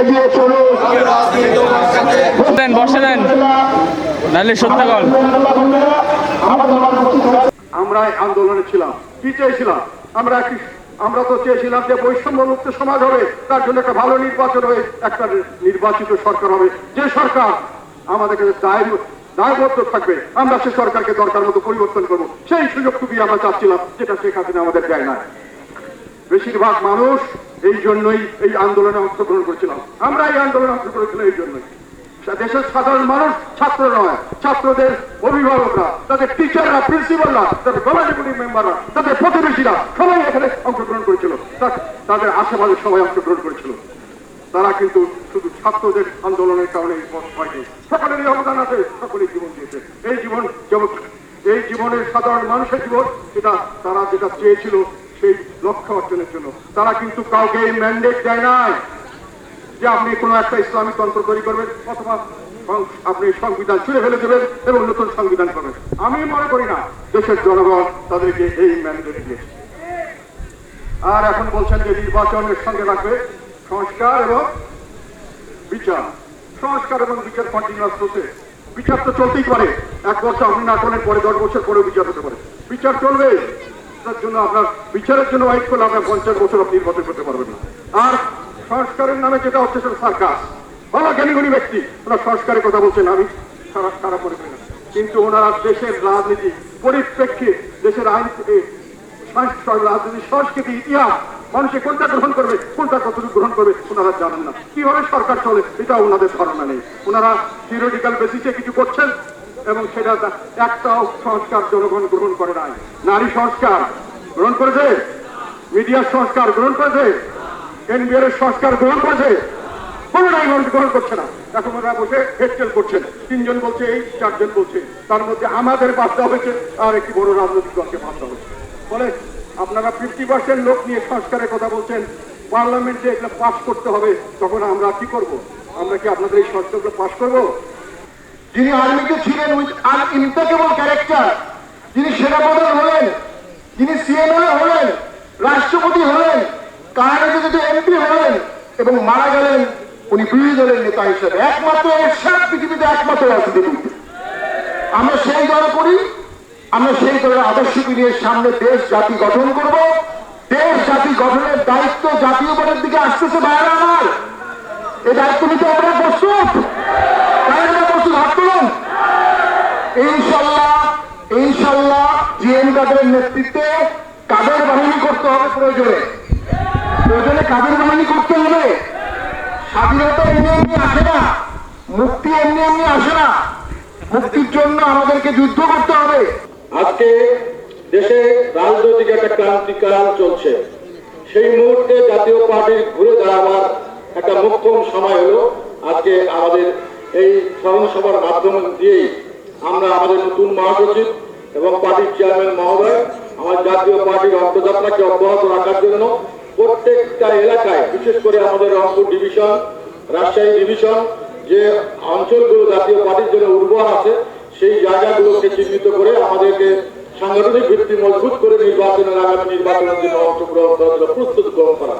এগিয়ে চলুন। দেন বসে দেন। নাহলে সত্যগণ আমরা আন্দোলনে ছিলাম। কি চেয়েছিলাম? আমরা আমরা তো চেয়েছিলাম যে বৈষম্য মুক্ত সমাজ হবে। তার জন্য একটা ভালো নির্বাচন হবে একটা নির্বাচিত সরকার হবে। যে সরকার আমাদেরকে দায় দায়বদ্ধ থাকবে আমরা সে সরকারকে দরকার মতো পরিবর্তন করব। সেই সুযোগটুকুই আমরা চাচ্ছিলাম যেটা শেখ হাসিনা আমাদের দেয় না বেশিরভাগ মানুষ এই জন্যই এই আন্দোলনে অংশগ্রহণ করেছিলাম। আমরা এই আন্দোলনে অংশগ্রহণ করেছিলাম এই জন্যই। দেশের সাধারণ মানুষ ছাত্র নয়, ছাত্রদের অভিভাবকরা, তাদের টিচাররা প্রিন্সিপালরা তাদের কমিটি মেম্বাররা তাদের প্রতিবেশীরা সবাই এখানে অংশগ্রহণ করেছিল। তাদের আশেপাশে সবাই অংশগ্রহণ করেছিল। তারা কিন্তু শুধু ছাত্রদের আন্দোলনের কারণে হয়নি সকলেরই অবদান আছে, সকলেই জীবন দিয়েছে। এই জীবন যেমন এই জীবনের সাধারণ মানুষের জীবন সেটা তারা যেটা চেয়েছিল সেই লক্ষ্য অর্জনের জন্য। তারা কিন্তু কাউকে এই ম্যান্ডেট দেয় নাই যে আপনি কোনো একটা ইসলামিক তন্ত্র তৈরি করবেন অথবা আপনি সংবিধান ছুঁড়ে ফেলে দেবেন এবং নতুন সংবিধান করবেন। আমি মনে করি না, দেশের জনগণ তাদেরকে এই ম্যান্ডেট দিয়েছে। আর এখন বলছেন যে নির্বাচনের সঙ্গে রাখবে সংস্কার এবং বিচার। সংস্কার এবং বিচার কন্টিনিউয়াস প্রসেস বিচার তো চলতেই পারে। এক বছর আপনি না করলেন পরে দশ বছর পরেও বিচার হতে পারে। বিচার চলবে তার জন্য আপনার বিচারের জন্য ওয়াইট করলে আপনার পঞ্চাশ বছর আপনি নির্বাচন করতে পারবেন না। আর সংস্কারের নামে যেটা হচ্ছে সেটা সার্কাস। ভালো জ্ঞানীগুণী ব্যক্তি। ওনার সংস্কারের কথা বলছেন আমি। খারাপ মনে করি কিন্তু ওনারা দেশের রাজনীতি, পরিপ্রেক্ষিতে দেশের আইন রাজনীতি, সংস্কৃতি, ইতিহাস মানুষে কোনটা গ্রহণ করবে, কোনটা কতটুকু গ্রহণ করবে, ওনারা জানেন না। কীভাবে সরকার চলে এটা ওনাদের ধারণা নেই। ওনারা থিওরিটিক্যাল বেসিসে কিছু করছেন এবং সেটা একটাও সংস্কার জনগণ গ্রহণ করে নাই। নারী সংস্কার গ্রহণ করেছে? মিডিয়ার সংস্কার গ্রহণ করেছে? এনবিআর সংস্কার গ্রহণ করেছে? গ্রহণ করছে না। এখন ওরা বসে করছেন তিনজন বলছে, এই চারজন বলছে। তার মধ্যে আমাদের দেওয়া হয়েছে আর একটি বড় রাজনৈতিক দলকে দেওয়া হয়েছে বলে আপনারা ফিফটি পার্সেন্ট লোক নিয়ে সংস্কারের কথা বলছেন পার্লামেন্টে এগুলো পাস করতে হবে, তখন আমরা কি করব? আমরা কি আপনাদের এই সংস্কারগুলো পাস করব? যিনি আর্মিতে ছিলেন উইথ ইম্পেকেবল ক্যারেক্টার। যিনি সেনাপ্রধান হলেন, যিনি সিএমএলএ হলেন, রাষ্ট্রপতি হলেন কানাডাতে যদি এমপি হলেন এবং মারা গেলেন, উনি বিরোধী দলের নেতা হিসেবে। একমাত্র এরশাদ পৃথিবীতে একমাত্র রাজনীতিবিদ আমরা সেই দল করি, আমরা সেই দলের আদর্শকে নিয়ে সামনে দেশ, জাতি গঠন করব। দেশ, জাতি গঠনের দায়িত্ব জাতীয় পদের দিকে আসতেছে বাইরে আমার। এই দায়িত্ব নিতে আমরা প্রস্তুত তাই আমরা প্রস্তুত হাত তুলুন ইনশাল্লাহ ইনশাল্লাহ জিএম কাদের নেতৃত্বে কাদের বাহিনী করতে হবে প্রয়োজনে? প্রয়োজনে কাদের বাহিনী করতে হবে? স্বাধীনতা এমনি এমনি আসে না, মুক্তি এমনি এমনি আসে না। মুক্তির জন্য আমাদেরকে যুদ্ধ করতে হবে। আজকে দেশে রাজনৈতিক একটা ক্রান্তিকাল চলছে। সেই মুহূর্তে জাতীয় পার্টির ঘুরে দাঁড়াবার একটা মোক্ষম সময় হলো। আজকে আমাদের এই স্মরণ সভার মাধ্যম দিয়েই আমরা আমাদের নতুন মহাসচিব এবং পার্টির চেয়ারম্যান মহোদয়, আমার জাতীয় পার্টির অর্থযাত্রাকে অব্যাহত রাখার জন্য প্রত্যেকটা এলাকায়, বিশেষ করে আমাদের রংপুর ডিভিশন, রাজশাহী ডিভিশন, যে অঞ্চলগুলো জাতীয় পার্টির জন্য উর্বর আছে, সেই জায়গাগুলোকে চিহ্নিত করে আমাদেরকে সাংগঠনিক ভিত্তি মজবুত করে নির্বাচনের আগামী নির্বাচনের জন্য অংশগ্রহণ করার প্রস্তুত গ্রহণ করা।